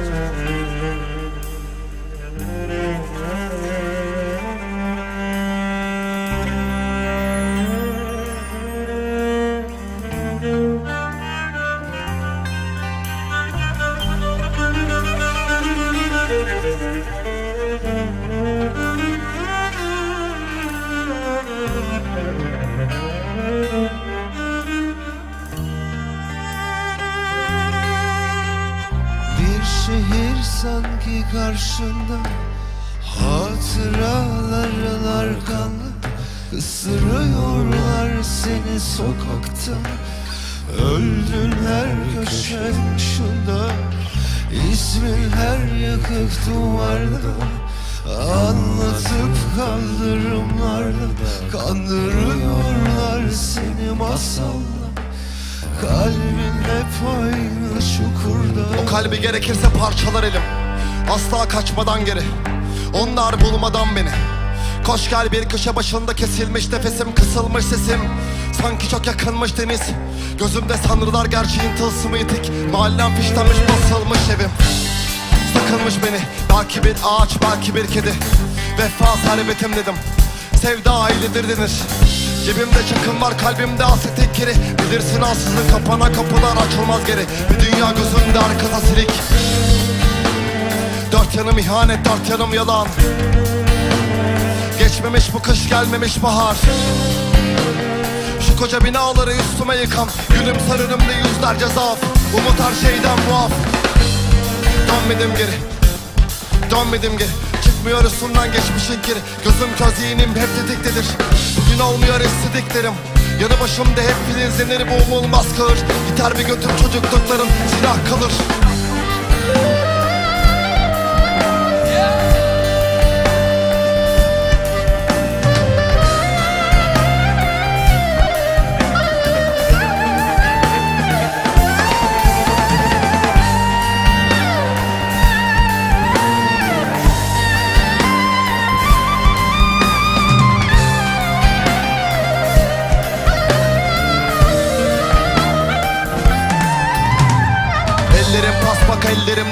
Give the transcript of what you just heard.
うん。Bir şehir sanki karşında. Hatıraların arkanda Isırıyorlar seni sokakta. Öldün her köşe başında İsmin her yakık duvarda. Anlatıp kaldırımlarda Kandırıyorlar seni masalla Kalbin O kalbi gerekirse parçalar elim. Asla kaçmadan geri. Onlar bulmadan beni. Koş gel bir köşe başında kesilmiş nefesim kısılmış sesim. Sanki çok yakınmış deniz. Gözümde sanrılar gerçeğin tılsımı itik. Mahallem fişlenmiş basılmış evim. Sakınmış beni. Belki bir ağaç belki bir kedi. Vefa servetim dedim. Sevda ailedir denir Cebimde çakım var kalbimde hasret kiri Bilirsin ansızın kapana kapılar açılmaz geri. Bir dünya gözünde arkada silik. Dört yanım ihanet dört yanım yalan. Geçmemiş bu kış gelmemiş bahar. Şu koca binaları üstüme yıkan Gülümser önümde yüzlerce zaaf. Umut her şeyden muaf. Dönmedim geri. Dönmedim geri Çıkmıyor üstümden geçmişin kiri. Gözüm köz zihnim hep tetiktedir Bugün olmuyor istediklerim. Yanı başımda hep filizlenir bu umulmaz kağır Biter bir götüm çocuklukların silah kalır Paspak ellerim